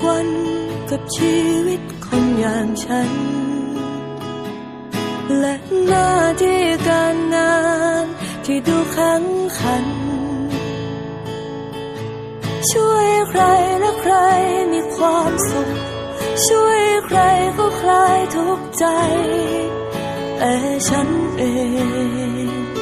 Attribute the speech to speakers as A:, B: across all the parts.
A: กวันกับชีวิตคนอย่างฉัน และหน้าที่การงานที่ดูแขังขัน ช่วยใครและใครมีความสุข ช่วยใครก็คลายทุกใจ แต่ฉันเอง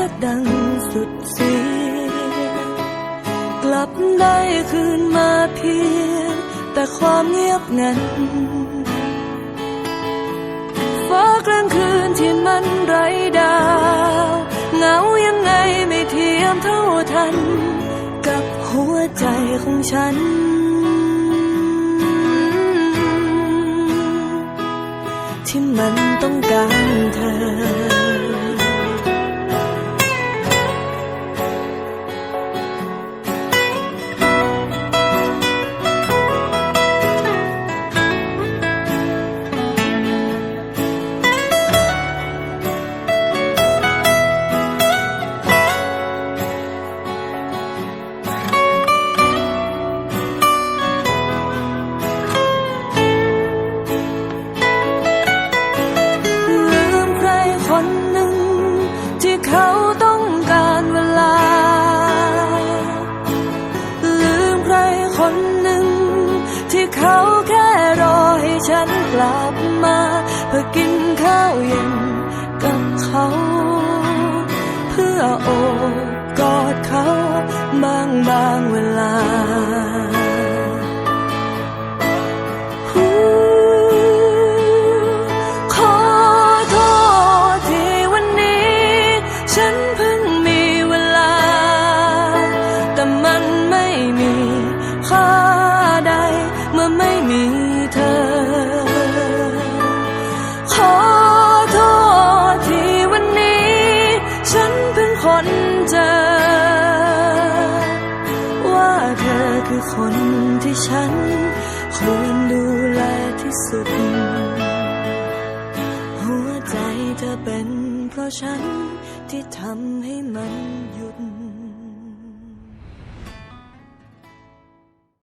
A: สักดังสุดเสียงกลับได้คืนมาเพียงแต่ความเงียบงันฟ้ากลางคืนที่มันไร้ดาวเหงายังไงไม่เทียมเท่าทัน กับหัวใจของฉันที่มันต้องการเธอ เขาแค่รอให้ฉันกลับมา เพื่อกินข้าวเย็นกับเขา เพื่อโอบ คือคนที่ฉัน ควรดูแลที่สุด หัวใจเธอเป็นเพราะฉันที่ทำให้มันหยุด